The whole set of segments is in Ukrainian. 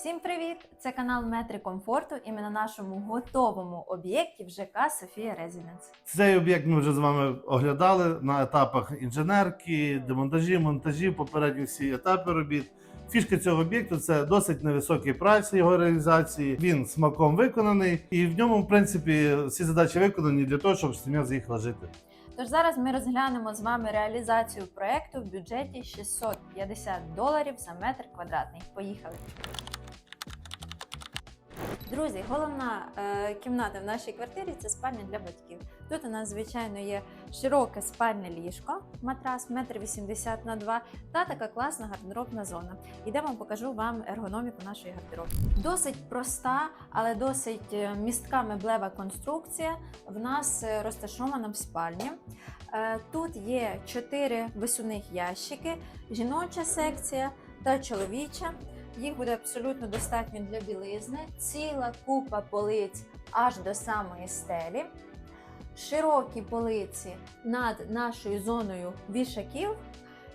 Всім привіт! Це канал Метри комфорту і ми на нашому готовому об'єкті в ЖК Софія Резиденс. Цей об'єкт ми вже з вами оглядали на етапах інженерки, демонтажі, монтажі, попередні всі етапи робіт. Фішка цього об'єкту це досить невисокий прайс його реалізації. Він смаком виконаний, і в ньому, в принципі, всі задачі виконані для того, щоб сім'я з'їхала жити. Тож зараз ми розглянемо з вами реалізацію проекту в бюджеті 650 доларів за метр квадратний. Поїхали! Друзі, головна е, кімната в нашій квартирі це спальня для батьків. Тут у нас, звичайно, є широке спальне ліжко, матрас 1,80 м на 2 та така класна гардеробна зона. Йдемо покажу вам ергономіку нашої гардеробки. Досить проста, але досить е, містка меблева конструкція в нас е, розташована в спальні. Е, Тут є чотири висувних ящики, жіноча секція та чоловіча. Їх буде абсолютно достатньо для білизни, ціла купа полиць аж до самої стелі, широкі полиці над нашою зоною вішаків,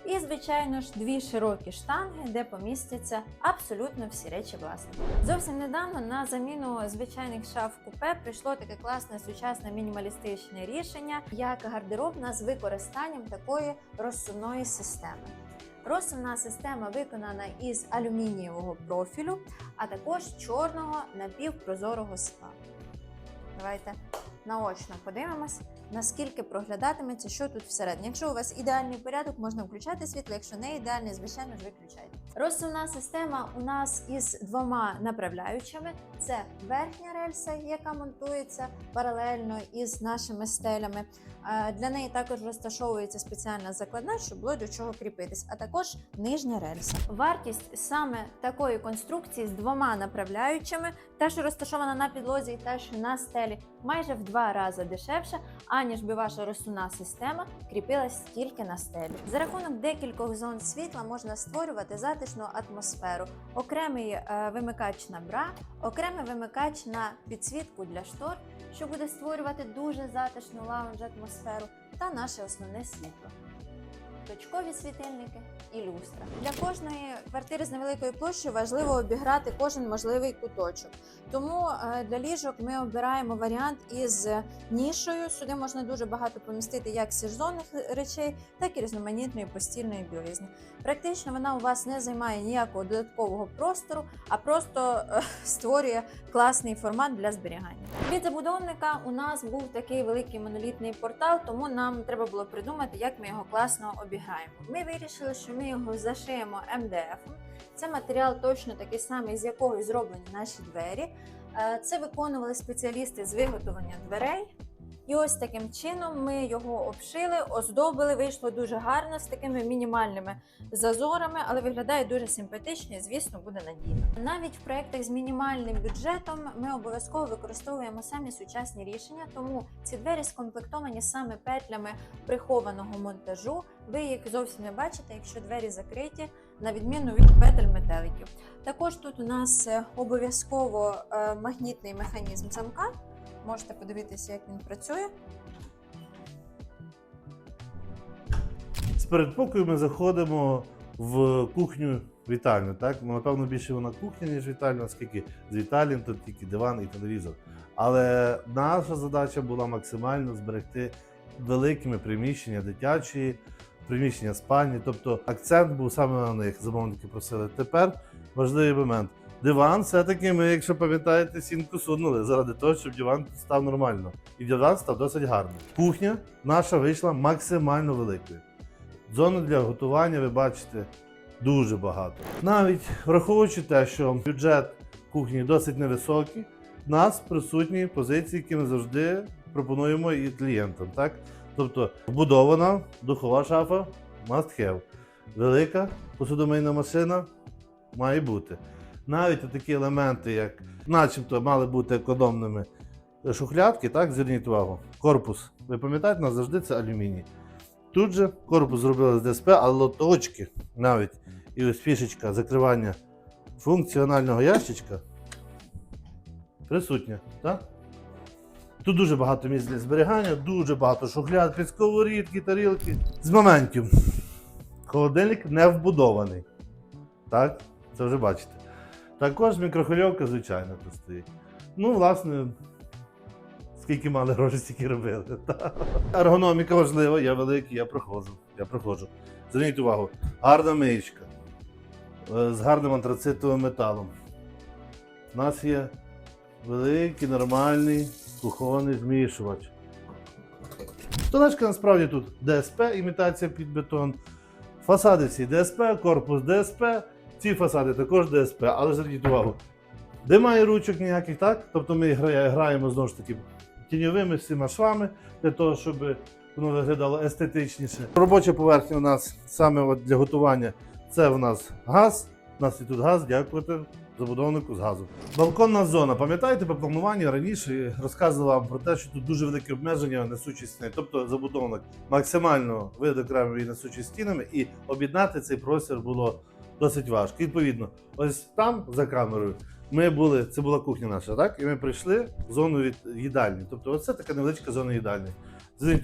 і, звичайно ж, дві широкі штанги, де помістяться абсолютно всі речі власника. Зовсім недавно на заміну звичайних шаф купе прийшло таке класне сучасне мінімалістичне рішення, як гардеробна з використанням такої розсувної системи. Розсувна система виконана із алюмінієвого профілю, а також чорного напівпрозорого скла. Давайте наочно подивимось, наскільки проглядатиметься, що тут всередині. Якщо у вас ідеальний порядок, можна включати світло, якщо не ідеальний, звичайно ж виключайте. Розсувна система у нас із двома направляючими: це верхня рельса, яка монтується паралельно із нашими стелями. Е, Для неї також розташовується спеціальна закладна, щоб було до чого кріпитись, а також нижня рельса. Вартість саме такої конструкції з двома направляючими, та що розташована на підлозі, і та що на стелі, майже в два рази дешевше, аніж би ваша розсувна система кріпилась тільки на стелі. За рахунок декількох зон світла можна створювати затишну атмосферу, окремий е, вимикач на бра, окремий вимикач на підсвітку для штор, що буде створювати дуже затишну лаунж атмосферу, та наше основне світло. Точкові світильники і люстра. Для кожної квартири з невеликою площею важливо обіграти кожен можливий куточок. Тому е, для ліжок ми обираємо варіант із нішою. Сюди можна дуже багато помістити як сезонних речей, так і різноманітної постільної білизни. Практично вона у вас не займає ніякого додаткового простору, а просто е, створює класний формат для зберігання. Від забудовника у нас був такий великий монолітний портал, тому нам треба було придумати, як ми його класно обіграємо. Ми вирішили, що ми його зашиємо МДФ. Це матеріал точно такий самий, з якого зроблені наші двері. Е, Це виконували спеціалісти з виготовлення дверей. І ось таким чином ми його обшили, оздобили. Вийшло дуже гарно з такими мінімальними зазорами, але виглядає дуже симпатично і, звісно, буде надійно. Навіть в проєктах з мінімальним бюджетом ми обов'язково використовуємо самі сучасні рішення, тому ці двері скомплектовані саме петлями прихованого монтажу. Ви їх зовсім не бачите, якщо двері закриті, на відміну від петель метеликів. Також тут у нас е, обов'язково е, магнітний механізм замка. Можете подивитися, як він працює. З передпокою ми заходимо в кухню вітальню. Так? Ну, напевно, більше вона кухня, ніж вітальня, оскільки з вітальні тут тільки диван і телевізор. Але наша задача була максимально зберегти великими приміщення дитячі, приміщення спальні. Тобто акцент був саме на них. Замовники просили. Тепер важливий момент. Диван, все-таки ми, якщо пам'ятаєте, сінку сунули заради того, щоб диван став нормально. І диван став досить гарним. Кухня наша вийшла максимально великою. Зони для готування ви бачите дуже багато. Навіть враховуючи те, що бюджет кухні досить невисокий, в нас присутні позиції, які ми завжди пропонуємо і клієнтам. Так? Тобто вбудована духова шафа must have. Велика посудомийна машина має бути. Навіть такі елементи, як начебто мали бути економними шухлядки, так, зверніть увагу. Корпус, ви пам'ятаєте, у нас завжди це алюміній. Тут же корпус зробили з ДСП, але лоточки навіть і ось фішечка закривання функціонального ящичка присутня. Так? Тут дуже багато місць для зберігання, дуже багато шухляд, під тарілки. З моментів. Холодильник не вбудований. Так? Це вже бачите. Також мікрохвильовка, звичайно, тут. Ну, власне, скільки мали грошей, стільки робили. Та. Ергономіка важлива, я великий, я проходжу. Я проходжу. Зверніть увагу, гарна миючка е, з гарним антрацитовим металом. У нас є великий, нормальний кухонний змішувач. Столешка насправді тут ДСП, імітація під бетон. Фасади всі ДСП, корпус ДСП, ці фасади також ДСП, але зверніть увагу. Немає ручок ніяких, так? Тобто ми граємо знову ж таки тіньовими всіма швами для того, щоб воно виглядало естетичніше. Робоча поверхня у нас саме от для готування це у нас газ. У нас і тут газ, дякувати забудовнику з газу. Балконна зона. Пам'ятаєте, по плануванню раніше розказував вам про те, що тут дуже великі обмеження несучі стіни. Тобто забудовник максимально видокремив її несучі стінами, і об'єднати цей простір було досить важко. Відповідно, ось там за камерою ми були, це була кухня наша, так? І ми прийшли в зону від їдальні. Тобто, оце така невеличка зона їдальні.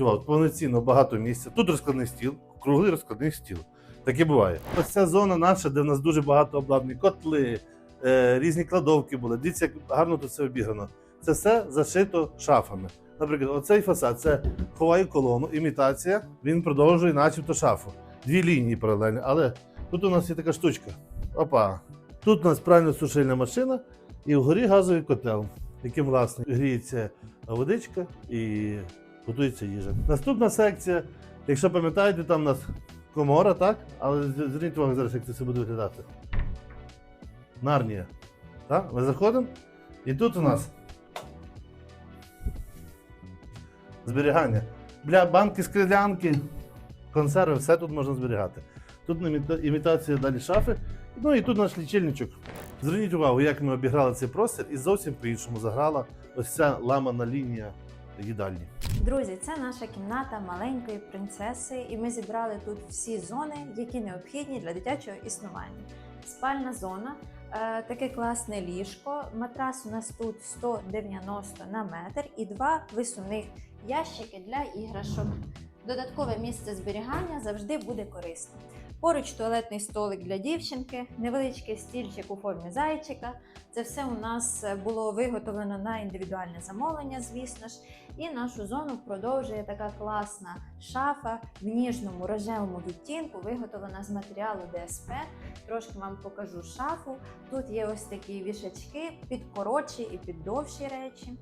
Увагу, повноцінно багато місця. Тут розкладний стіл, круглий розкладний стіл. Таке буває. Ось ця зона наша, де в нас дуже багато обладнань, котли, е, різні кладовки були. Дивіться, як гарно тут все обіграно. Це все зашито шафами. Наприклад, оцей фасад це ховаю колону, імітація. Він продовжує, начебто, шафу. Дві лінії паралельні, але тут у нас є така штучка. Опа. Тут у нас правильно сушильна машина і вгорі газовий котел, яким власне гріється водичка і готується їжа. Наступна секція, якщо пам'ятаєте, там у нас комора, так? Але зверніть увагу зараз, як це все буде виглядати. Нарнія. Так? Ми заходимо. І тут у нас зберігання. Бля, банки, склянки, консерви, все тут можна зберігати. Тут іміта- імітація далі шафи. Ну і тут наш лічильничок. Зверніть увагу, як ми обіграли цей простір, і зовсім по-іншому заграла ось ця ламана лінія їдальні. Друзі, це наша кімната маленької принцеси, і ми зібрали тут всі зони, які необхідні для дитячого існування. Спальна зона, е, таке класне ліжко. Матрас у нас тут 190 на метр і два висувних ящики для іграшок. Додаткове місце зберігання завжди буде корисно. Поруч туалетний столик для дівчинки, невеличкий стільчик у формі зайчика. Це все у нас е, було виготовлено на індивідуальне замовлення, звісно ж. І нашу зону продовжує така класна шафа в ніжному рожевому відтінку, виготовлена з матеріалу ДСП. Трошки вам покажу шафу. Тут є ось такі вішачки під коротші і під довші речі,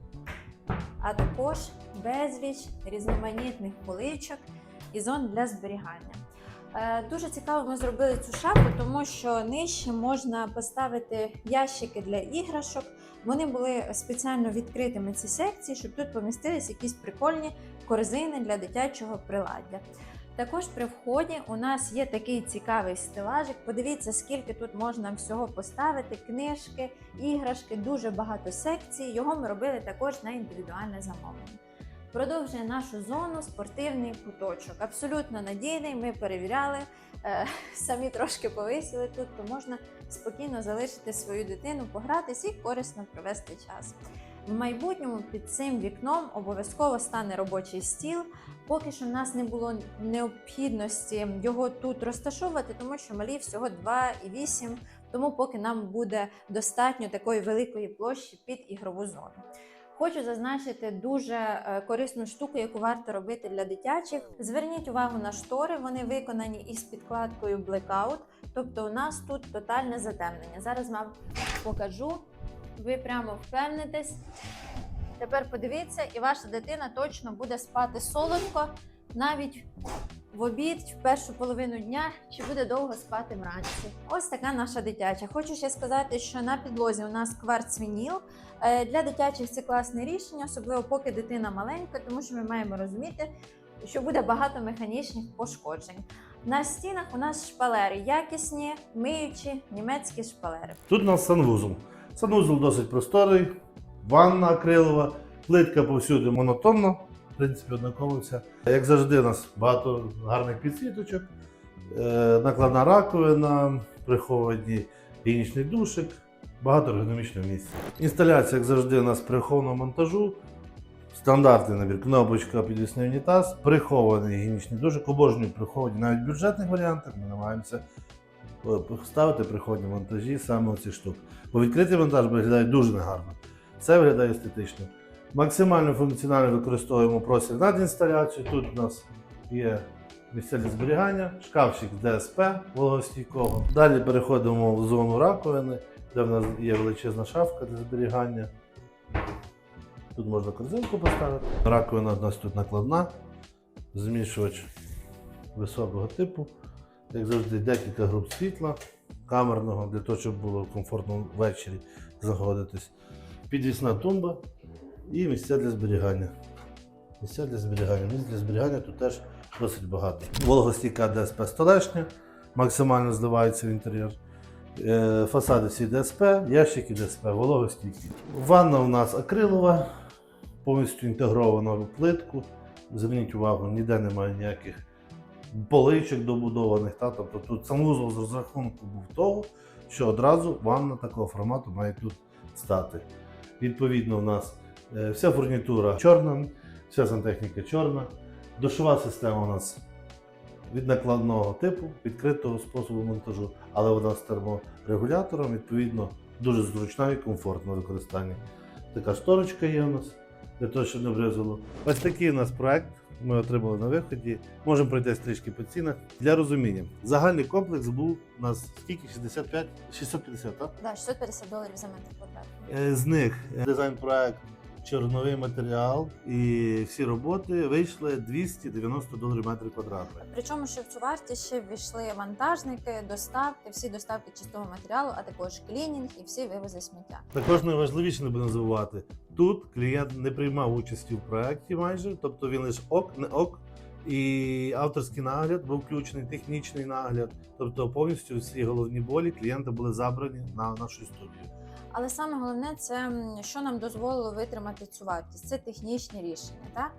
а також безліч різноманітних поличок і зон для зберігання. Е, Дуже цікаво, ми зробили цю шафу, тому що нижче можна поставити ящики для іграшок. Вони були спеціально відкритими ці секції, щоб тут помістились якісь прикольні корзини для дитячого приладдя. Також при вході у нас є такий цікавий стелажик. Подивіться, скільки тут можна всього поставити: книжки, іграшки, дуже багато секцій. Його ми робили також на індивідуальне замовлення. Продовжує нашу зону спортивний куточок. Абсолютно надійний. Ми перевіряли, е, самі трошки повисіли тут, то можна спокійно залишити свою дитину, погратись і корисно провести час. В майбутньому під цим вікном обов'язково стане робочий стіл. Поки що в нас не було необхідності його тут розташовувати, тому що малі всього 2,8, тому поки нам буде достатньо такої великої площі під ігрову зону. Хочу зазначити дуже е, корисну штуку, яку варто робити для дитячих. Зверніть увагу на штори, вони виконані із підкладкою Blackout, тобто у нас тут тотальне затемнення. Зараз вам покажу. Ви прямо впевнитесь. Тепер подивіться, і ваша дитина точно буде спати солодко, навіть в обід, в першу половину дня, чи буде довго спати вранці. Ось така наша дитяча. Хочу ще сказати, що на підлозі у нас кварцвініл. Е, Для дитячих це класне рішення, особливо поки дитина маленька, тому що ми маємо розуміти, що буде багато механічних пошкоджень. На стінах у нас шпалери якісні, миючі німецькі шпалери. Тут у нас санвузол. Санвузол досить просторий, ванна акрилова, плитка повсюди монотонна, принципі, однаково. Як завжди, у нас багато гарних підсвіточок, е, накладна раковина, приховані гігієнічний душик, багато ергономічного місця. Інсталяція, як завжди, у нас прихованого монтажу. Стандартний набір, кнопочка, підвісний унітаз, прихований гігієнічний душик, обожнюю приховані навіть в бюджетних варіантах. Ми намагаємося ставити приходні монтажі саме оці штуки. Бо відкритий монтаж виглядає дуже негарно. Це виглядає естетично. Максимально функціонально використовуємо простір над інсталяцією. Тут у нас є місця для зберігання, шкафчик ДСП вологостійкого. Далі переходимо в зону раковини, де в нас є величезна шафка для зберігання. Тут можна корзинку поставити. Раковина у нас тут накладна, змішувач високого типу. Як завжди, декілька груп світла камерного для того, щоб було комфортно ввечері знаходитись. Підвісна тумба і місця для зберігання. Місця для зберігання. Місць для зберігання тут теж досить багато. Вологостійка ДСП столешня, максимально зливається в інтер'єр. Е, Фасади всі ДСП, ящики ДСП, вологостійкі. Ванна у нас акрилова, повністю інтегрована в плитку. Зверніть увагу, ніде немає ніяких поличок добудованих. Та? Тобто тут санвузол з розрахунку був того, що одразу ванна такого формату має тут стати. Відповідно, у нас вся фурнітура чорна, вся сантехніка чорна. Душова система у нас від накладного типу, відкритого способу монтажу, але вона з терморегулятором, відповідно, дуже зручна і комфортна в використанні. Така шторочка є у нас для того, щоб не бризало. Ось такий у нас проект. Ми отримали на виході. Можемо пройти трішки по цінах. Для розуміння. Загальний комплекс був у нас скільки? 65? 650, так? Да, 650 доларів за метр квадратний. Е, З них е, дизайн-проект, чорновий матеріал і всі роботи вийшли 290 доларів метр квадратний. Причому, що в цю вартість ще ввійшли вантажники, доставки, всі доставки чистого матеріалу, а також клінінг і всі вивози сміття. Також найважливіше не буде забувати. Тут клієнт не приймав участі в проєкті майже, тобто він лише ок, не ок. І авторський нагляд був включений, технічний нагляд. Тобто повністю всі головні болі клієнта були забрані на нашу студію. Але саме головне, це що нам дозволило витримати цю вартість. Це технічні рішення. Так?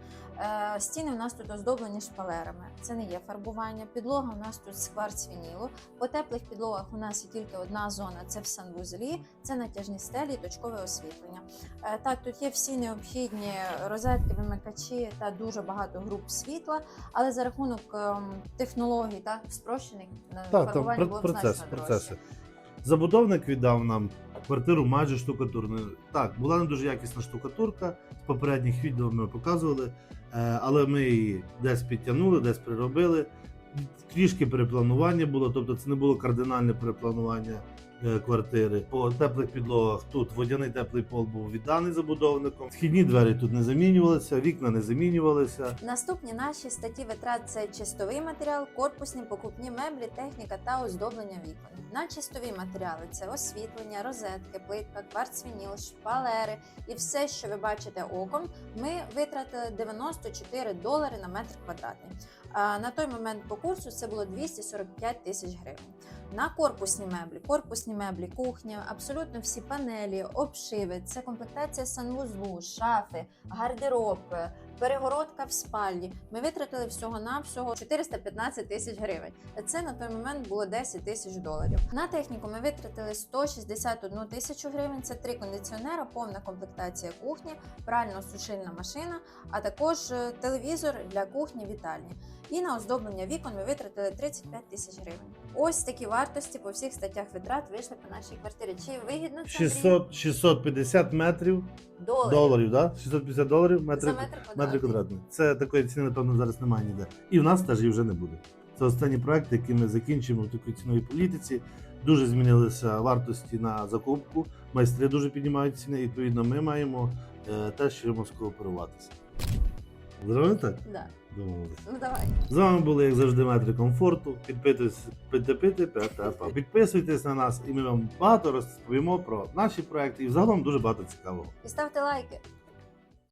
Е, стіни у нас тут оздоблені шпалерами. Це не є фарбування. Підлога у нас тут з кварцвінілу. По теплих підлогах у нас є тільки одна зона це в санвузлі, це натяжні стелі і точкове освітлення. Е, так, тут є всі необхідні розетки, вимикачі та дуже багато груп світла, але за рахунок ем, технологій та спрощених е, Так, фарбування пр- було процес, значно дорожче. процеси. Забудовник віддав нам квартиру майже штукатурною. Так, була не дуже якісна штукатурка. З попередніх відео ми показували, е, але ми її десь підтягнули, десь приробили. Трішки перепланування було, тобто це не було кардинальне перепланування квартири. По теплих підлогах тут водяний теплий пол був відданий забудовником. Східні двері тут не замінювалися, вікна не замінювалися. Наступні наші статті витрат це чистовий матеріал, корпусні покупні меблі, техніка та оздоблення вікон. На чистові матеріали це освітлення, розетки, плитка, кварцвініл, шпалери і все, що ви бачите оком. Ми витратили 94 долари на метр квадратний. А на той момент по курсу це було 245 тисяч гривень. На корпусні меблі, корпусні меблі, кухня, абсолютно всі панелі, обшиви, це комплектація санвузлу, шафи, гардероб, перегородка в спальні. Ми витратили всього на всього 415 тисяч гривень. Це на той момент було 10 тисяч доларів. На техніку ми витратили 161 тисячу гривень. Це три кондиціонера, повна комплектація кухні, прально-сушильна машина, а також е, телевізор для кухні вітальні. І на оздоблення вікон ми витратили 35 тисяч гривень. Ось такі вартості по всіх статтях витрат вийшли по нашій квартирі. Чи вигідно це Андрій? 600, 650 метрів доларів, доларів, да? 650 доларів метр, за метр квадратний. Метр квадратний. Це такої ціни, напевно, зараз немає ніде. І в нас теж її вже не буде. Це останні проекти, які ми закінчимо в такій ціновій політиці. Дуже змінилися вартості на закупку. Майстри дуже піднімають ціни. і, Відповідно, ми маємо е, теж чимось скооперуватися. Зробили так? Да. Домовились. Ну давай. З вами були, як завжди, метри комфорту. Підписуйтесь, підпити, підписуйтесь на нас, і ми вам багато розповімо про наші проекти і взагалом дуже багато цікавого. І ставте лайки.